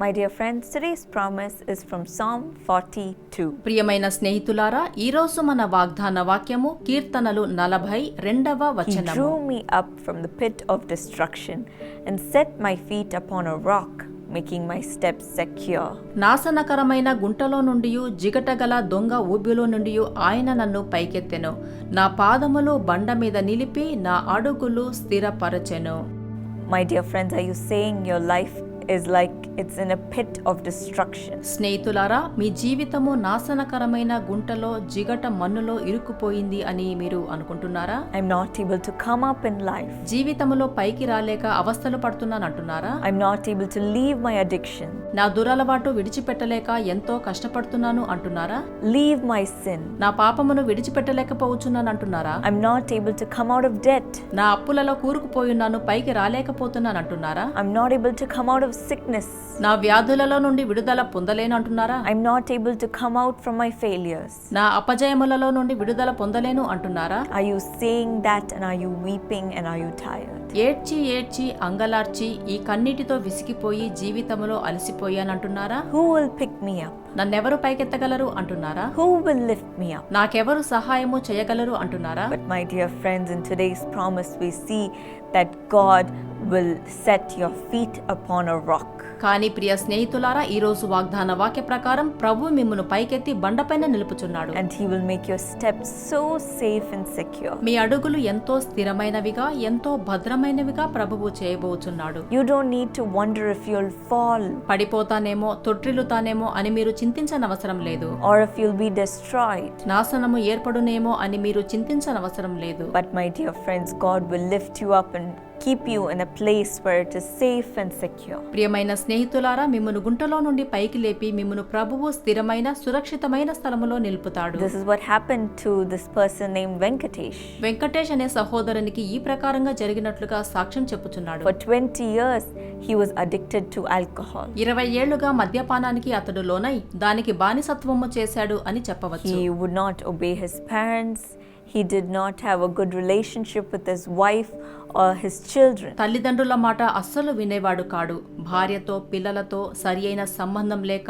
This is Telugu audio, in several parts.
My dear friends today's promise is from psalm 42 ప్రియమైన స్నేహితులారా ఈ రోజు మన వాగ్దాన వాక్యము కీర్తనలు 42వ వచనం drew me up from the pit of destruction and set my feet upon a rock making my step secure నాశనకరమైన గుంటలో నుండియు జిగటగల దొంగ ఊబిలో నుండియు ఆయన నన్ను పైకెత్తెను. నా పాదములు బండ మీద నిలిపి నా అడుగులు స్థిరపరచెను. My dear friends I you saying your life is like it's in a pit of destruction? స్నేహితులారా మీ జీవితము నాశనకరమైన గుంటలో జిగట మన్నులో ఇరుక్కుపోయింది అని మీరు అనుకుంటున్నారా I'm not able to come up in life. జీవితములో పైకి రాలేక అవస్థలు పడుతున్నానంటున్నారా I'm not able to leave my addiction, నా దురలవాటు విడిచిపెట్టలేక ఎంతో కష్టపడుతున్నాను అంటున్నారా leave my sin. నా పాపమును విడిచిపెట్టలేకపోవచ్చున్నాను అంటున్నారా I'm not able to come out of debt. నా అప్పులలో కూరుకుపోయున్నాను పైకి రాలేకపోతున్నాను అంటున్నారా I'm not able to come out of sickness. నా వ్యాధులలో నుండి విడుదల పొందలేను అంటున్నారా I'm not able to come out from my failures. నా అపజయములలో నుండి విడుదల పొందలేను అంటున్నారా Are you saying that and are you weeping and are you tired? ఏడ్చి ఏడ్చి అంగలార్చి ఈ కన్నీటితో విసిగిపోయి జీవితంలో అలసిపోయానంటున్నారా Who will pick me up? నన్నెవరు పైకెత్తగలరు అంటున్నారా Who will lift me up? నాకెవరు సహాయము చేయగలరు అంటున్నారా But, my dear friends, in today's promise, we see that God will set your feet upon a rock. కానీ ప్రియ స్నేహితులారా ఈ రోజు వాగ్దాన వాక్య ప్రకారం ప్రభు మిమ్మును పైకెత్తి బండపైన నిలుపుచున్నాడు And He will make your steps so safe and secure. మీ అడుగులు ఎంతో స్థిరమైనవిగా ఎంతో భద్రమైనవిగా ప్రభువు చేయబోచున్నాడు You don't need to wonder if you'll fall పడిపోతానేమో తొట్టిల్లుతానేమో అని మీరు చింతించనవసరం లేదు or if you'll be destroyed. నాశనము ఏర్పడునేమో అని మీరు చింతించనవసరం లేదు But, my dear friends, God will lift you up and keep you in place safe and secure ప్రియమైన స్నేహితులారా మిమ్మల్ని గుంటలో నుండి పైకి లేపి మిమ్మల్ని ప్రభువు స్థిరమైన సురక్షితమైన స్థలములో నిలుపుతాడు. This is what happen to this person name Venkatesh Venkatesh అనే సహోదరునికి ఈ ప్రకారంగా జరిగినట్లుగా సాక్ష్యం చెప్పుచున్నాడు. For 20 years he was addicted to alcohol 20 ఏళ్ళుగా మద్యపానానికి అతడు లోనై దానికి బానిసత్వము చేశాడు అని చెప్పవచ్చు. He would not obey his parents He did not have a good relationship with his wife or his children. తల్లిదండ్రుల మాట అస్సలు వినేవాడు కాడు భార్యతో పిల్లలతో సరి అయిన సంబంధం లేక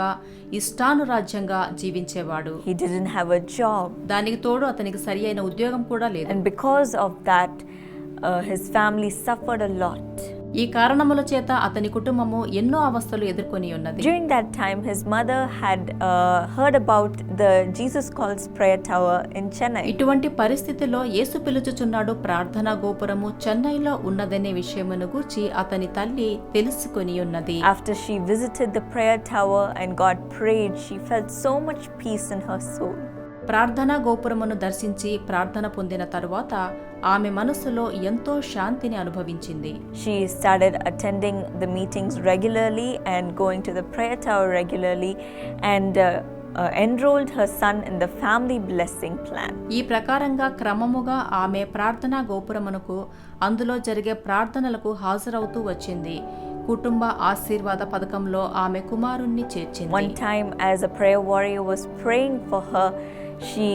ఇష్టానురాజ్యంగా జీవించేవాడు He didn't have a job. దానికి తోడు అతనికి సరి అయిన ఉద్యోగం కూడా లేదు And because of that, uh, his family suffered a lot. ఈ కారణముల చేత అతని కుటుంబము ఎన్నో అవస్థలు ఎదుర్కొని ఉన్నది. During that time his mother had heard about the Jesus Calls prayer tower in Chennai ఇటువంటి పరిస్థితిలో యేసు పిలుచుచున్నాడు ప్రార్థన గోపురము చెన్నైలో ఉన్నదనే విషయమును గురించి అతని తల్లి తెలుసుకొని ఉన్నది. After she visited the prayer tower and God prayed she fell so much peace in her soul ప్రార్థనా గోపురమును దర్శించి ప్రార్థన పొందిన తరువాత ఆమె మనస్సులో ఎంతో శాంతిని అనుభవించింది. She started attending the meetings regularly and going to the prayer tower regularly and enrolled her son in the family blessing plan ఈ ప్రకారంగా క్రమముగా ఆమె ప్రార్థనా గోపురమునకు అందులో జరిగే ప్రార్థనలకు హాజరవుతూ వచ్చింది. కుటుంబ ఆశీర్వాద పథకంలో ఆమె కుమారుణ్ణి చేర్చింది. One time as a prayer warrior was praying for her she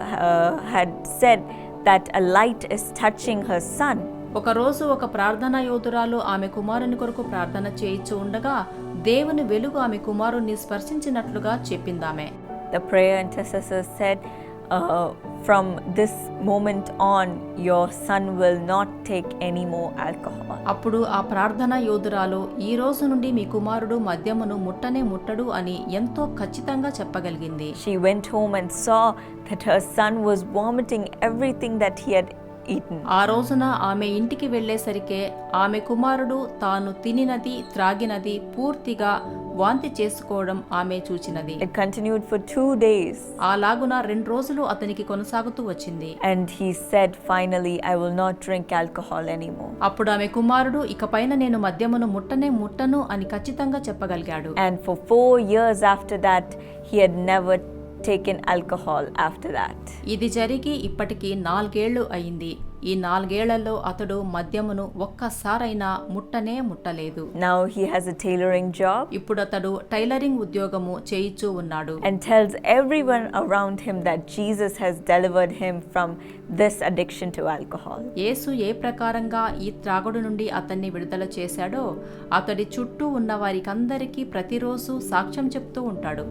uh, had said that a light is touching her son. ఒకరోజు ఒక ప్రార్థనా యోధురాలు ఆమె కుమారుని కొరకు ప్రార్థన చేయిచు ఉండగా దేవుని వెలుగు ఆమె కుమారుణ్ణి స్పర్శించినట్లుగా చెప్పిందామె The prayer intercessor said, uh, From this moment on, your son will not take any more alcohol. అప్పుడు ఆ ప్రార్థనా యోధురాలు ఈ రోజు నుండి మీ కుమారుడు మద్యమును ముట్టనే ముట్టడు అని ఎంతో ఖచ్చితంగా చెప్పగలిగింది She went home and saw that her son was vomiting everything that he had eaten. ఆ రోజున ఆమె ఇంటికి వెళ్ళేసరికే ఆమె కుమారుడు తాను తినినది త్రాగినది పూర్తిగా వాంతి చేసుకోవడం ఆమె చూచినది. కంటిన్యూడ్ ఫర్ టూ డేస్ ఆ లాగున రెండు రోజులు అతనికి కొనసాగుతూ వచ్చింది. And he said finally I will not drink alcohol anymore అప్పుడు ఆమె కుమారుడు ఇకపైన నేను మద్యమును ముట్టనే ముట్టను అని ఖచ్చితంగా చెప్పగలిగాడు. And for four years after that he had never taken alcohol after that ఇది జరిగి ఇప్పటికీ నాలుగేళ్ళు అయింది. ఈ నాలుగేళ్ళలో అతడు మద్యమును ఒక్కసారైనా ముట్టనే ముట్టలేదు Now he has a tailoring job ఇప్పుడు అతడు టైలరింగ్ ఉద్యోగము చేయిచూ ఉన్నాడు and tells everyone around him that Jesus has delivered him from this addiction to alcohol. యేసు ఏ ప్రకారంగా ఈ త్రాగుడు నుండి అతన్ని విడుదల చేశాడో అతడి చుట్టూ ఉన్న వారికందరికీ ప్రతిరోజు సాక్ష్యం చెప్తూ ఉంటాడు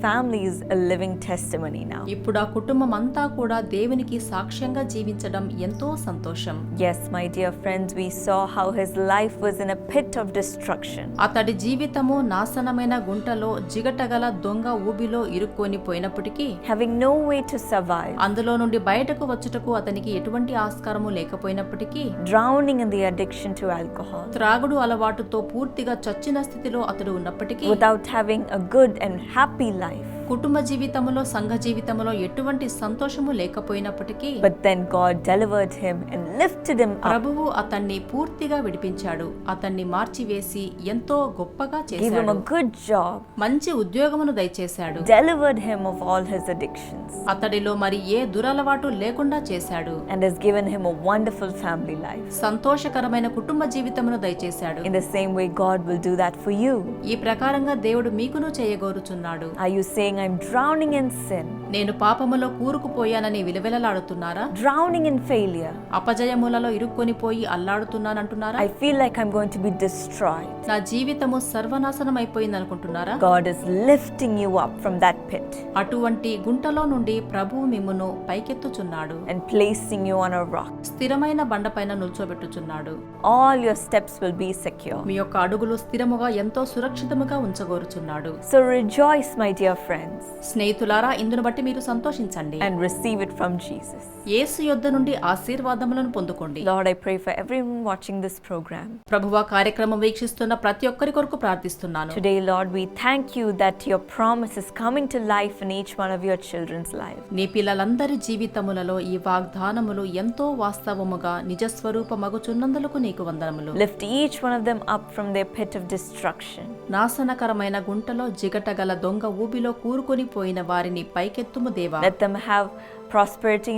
family is a living testimony now. ఇప్పుడు ఆ కుటుంబం అంతా కూడా దేవునికి సాక్ష్యంగా జీవించడం ఎంతో సంతోషం Yes, my dear friends, we saw how his life was in a pit of destruction. అతడి జీవితము నాశనమైన గుంటలో జిగటగల దొంగ ఊబిలో ఇరుక్కొని పోయినప్పటికీ Having no way to survive, అందులో నుండి బయటకు వచ్చుటకు అతనికి ఎటువంటి ఆస్కారము లేకపోయినప్పటికీ drowning in the addiction to alcohol, త్రాగుడు అలవాటుతో పూర్తిగా చచ్చిన స్థితిలో అతడు ఉన్నప్పటికీ without having a good and happy life. కుటుంబ జీవితంలో సంఘ జీవితంలో ఎటువంటి సంతోషము లేకపోయినప్పటికీ but then God delivered him and lifted him ప్రభువు అతన్ని పూర్తిగా విడిపించాడు. అతన్ని మార్చివేసి ఎంతో గొప్పగా చేశాడు. గుడ్ జాబ్ మంచి ఉద్యోగమును దయచేశాడు. Delivered him of all his addictions అతడిలో మరి ఏ దురలవాటు లేకుండా చేశాడు. And has given him wonderful family life సంతోషకరమైన కుటుంబ జీవితమును దయచేశాడు. In the same way God will do that for you ఈ ప్రకారంగా దేవుడు మీకును చేయగోరుచున్నాడు. I you saying feeling I'm drowning in sin నేను పాపములో కూరుకుపోయానని విలవిలలాడుతున్నారా? డ్రౌనింగ్ ఇన్ ఫెయిలియర్ అపజయములలో ఇరుక్కొని పోయి అల్లాడుతున్నాను అంటున్నారా I feel like I'm going to be destroy నా జీవితము సర్వనాశనం అయిపోయింది అనుకుంటున్నారా God is lifting you up from that pit అటువంటి గుంటలో నుండి ప్రభు మిమ్మును పైకెత్తుచున్నాడు. And placing you on a rock స్థిరమైన బండపైన నిల్చోబెట్టుచున్నాడు. All your steps will be secure మీ యొక్క అడుగులు స్థిరముగా ఎంతో సురక్షితముగా ఉంచగోరుచున్నాడు. So rejoice my dear friend friends స్నేహితులారా ఇందును బట్టి మీరు సంతోషించండి. And receive it from Jesus Yesu యొద్ద నుండి ఆశీర్వాదములను పొందుకోండి. Lord I pray for everyone watching this program ప్రభువ కార్యక్రమం వీక్షిస్తున్న ప్రతి ఒక్కరి కొరకు ప్రార్థిస్తున్నాను. Today Lord we thank you that your promise is coming to life in each one of your children's life నీ పిల్లలందరి జీవితములలో ఈ వాగ్దానములు ఎంతో వాస్తవముగా నిజ స్వరూపమగుచున్నందుకు నీకు వందనములు. Lift each one of them up from their pit of destruction నాశనకరమైన గుంటలో జిగటగల దొంగ ఊబిలో కూ ఊరుకొని పోయిన వారిని పైకెత్తుము దేవా. Let them have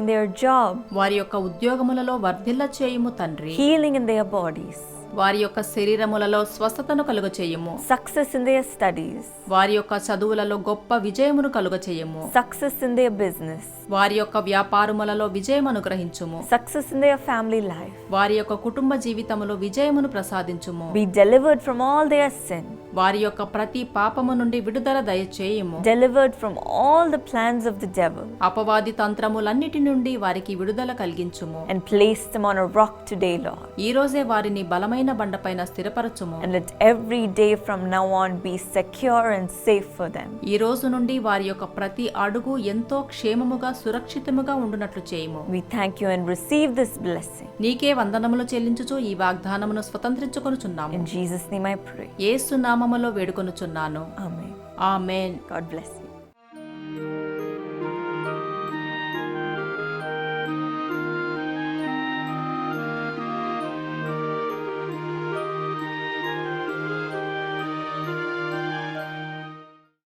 in their job వారి యొక్క ఉద్యోగములలో వర్ధిల్ల చేయుము తండ్రి. హీలింగ్ ఇన్ దేర్ బాడీస్ వారి యొక్క శరీరములలో స్వస్థతను కలుగ చేయము. సక్సెస్ ఇన్ దేర్ స్టడీస్ వారి యొక్క చదువులలో గొప్ప విజయమును కలుగ చేయము. సక్సెస్ ఇన్ దేర్ బిజినెస్ వారి యొక్క వ్యాపారములలో విజయం అనుగ్రహించుము. Success in their family life వారి యొక్క కుటుంబ జీవితములో విజయమును ప్రసాదించుము. We delivered from all their sins వారి యొక్క ప్రతి పాపము నుండి విడుదల దయచేయము. Delivered from all the plans of the devil అపవాది తంత్రములన్నిటి నుండి వారికి విడుదల కలిగించుము. And place them on a rock ఈ రోజే వారిని బలమైన బండపైన స్థిరపరచుము. And every day from now on be secure and safe for them ఈ రోజు నుండి వారి యొక్క ప్రతి అడుగు ఎంతో క్షేమముగా సురక్షితముగా ఉండునట్లు చేయము. We thank you and receive this blessing నీకే వందనములు చెల్లించుచు ఈ వాగ్దానమును స్వతంత్రించుకొనుచున్నాము. In Jesus name my pray యేసు నామ నామములో వేడుకొనుచున్నాను. Amen bless you.